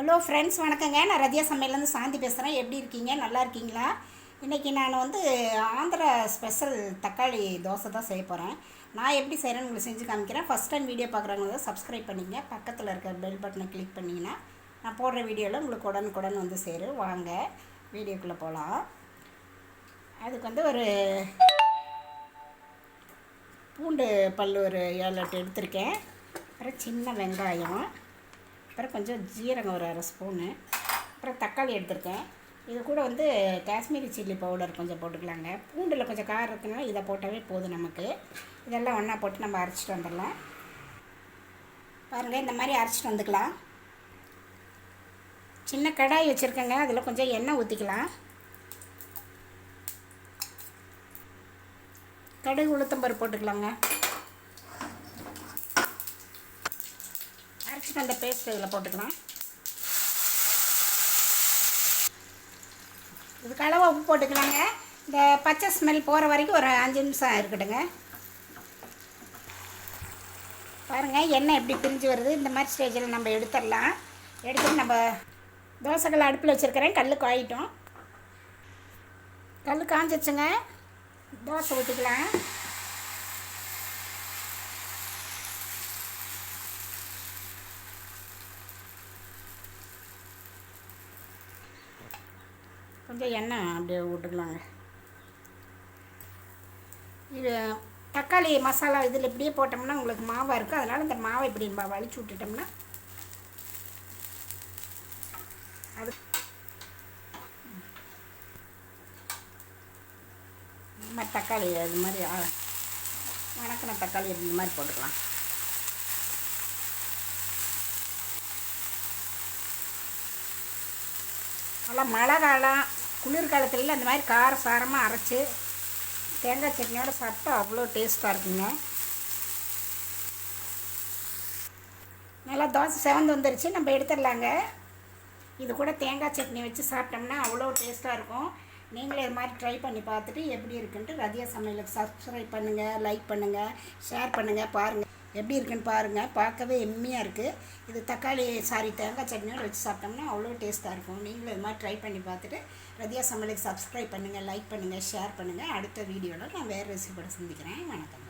Hello friends வணக்கங்க. நான் ரதியா சமையலேருந்து சாந்தி பேசுகிறேன் எப்படி இருக்கீங்க? நல்லா இருக்கீங்களா? இன்றைக்கி நான் வந்து ஆந்திரா ஸ்பெஷல் தக்காளி தோசை தான் செய்ய போகிறேன் நான் எப்படி செய்கிறேன்னு உங்களுக்கு செஞ்சு காமிக்கிறேன். ஃபஸ்ட் டைம் வீடியோ பார்க்குறவங்க சப்ஸ்கிரைப் பண்ணிக்கங்க. பக்கத்தில் இருக்கிற பெல் பட்டனை கிளிக் பண்ணிங்கன்னா நான் போடுற வீடியோவில் உங்களுக்கு உடனுக்குடன் வந்து சேரும். வாங்க வீடியோக்குள்ளே போகலாம் அதுக்கு வந்து ஒரு பூண்டு பல் ஒரு ஏழு எட்டு எடுத்திருக்கேன். அப்புறம் சின்ன வெங்காயம். அப்புறம் கொஞ்சம் ஜீரகம் ஒரு அரை ஸ்பூனு. அப்புறம் தக்காளி எடுத்திருக்கேன். இது கூட வந்து காஷ்மீரி சில்லி பவுடர் கொஞ்சம் போட்டுக்கலாங்க. பூண்டில் கொஞ்சம் காரம் இருக்குன்னா இதை போட்டாவே போதும் நமக்கு. இதெல்லாம் ஒன்றா போட்டு நம்ம அரைச்சிட்டு வந்துடலாம். பாருங்கள் இந்த மாதிரி அரைச்சிட்டு வந்துக்கலாம். சின்ன கடாய் வச்சுருக்கேங்க. அதில் கொஞ்சம் எண்ணெய் ஊற்றிக்கலாம் கடுகு உளுத்தம்பருப்பு போட்டுக்கலாங்க. அந்த பேஸ்ட் இதில் போட்டுக்கலாம். இதுக்கு அளவாக உப்பு போட்டுக்கலாங்க. இந்த பச்சை ஸ்மெல் போகிற வரைக்கும் ஒரு அஞ்சு நிமிஷம் இருக்கட்டுங்க. பாருங்கள் எண்ணெய் எப்படி பிரிஞ்சு வருது. இந்த மாதிரி ஸ்டேஜில் நம்ம எடுத்துடலாம். எடுத்துட்டு நம்ம தோசைகள் அடுப்பில் வச்சுருக்கிறேன். கல் காயிட்டோம். கல் காஞ்சிச்சுங்க தோசை ஊற்றிக்கலாம் கொஞ்சம் எண்ணெய் அப்படியே விட்டுக்கலாங்க. இது தக்காளி மசாலா இதில் இப்படியே போட்டோம்னா உங்களுக்கு மாவாக இருக்கும். அதனால் இந்த மாவை இப்படி நம்ம வலிச்சு விட்டுட்டோம்னா அது இந்த மாதிரி தக்காளி இது மாதிரி ஆ- வணக்கின தக்காளி இந்த மாதிரி போட்டுக்கலாம். நல்லா மழை காலம் குளிர்காலத்தில் அந்த மாதிரி கார சாரமாக அரைச்சி தேங்காய் சட்னியோட சாப்பிட்டா அவ்வளோ டேஸ்ட்டாக இருக்குங்க. நல்லா தோசை செவந்து வந்துருச்சு நம்ம எடுத்துடலாங்க. இது கூட தேங்காய் சட்னி வச்சு சாப்பிட்டோம்னா அவ்வளோ டேஸ்ட்டாக இருக்கும். நீங்களே இது மாதிரி ட்ரை பண்ணி பார்த்துட்டு எப்படி இருக்குன்ட்டு ரதியா சமையலுக்கு சப்ஸ்கிரைப் பண்ணுங்கள் லைக் பண்ணுங்கள் ஷேர் பண்ணுங்கள் பாருங்கள் எப்படி இருக்குன்னு பாருங்கள் பார்க்கவே எம்மியாக இருக்குது இது தக்காளி சாரி தேங்காய் சட்னியோடு வச்சு சாப்பிட்டோம்னா அவ்வளோ டேஸ்ட்டாக இருக்கும். நீங்களும் இது மாதிரி ட்ரை பண்ணி பார்த்துட்டு ரதியா சமையலுக்கு சப்ஸ்கிரைப் பண்ணுங்கள் லைக் பண்ணுங்கள் ஷேர் பண்ணுங்கள் அடுத்த வீடியோவில் நான் வேறு ரெசிபியோட சந்திக்கிறேன். வணக்கம்.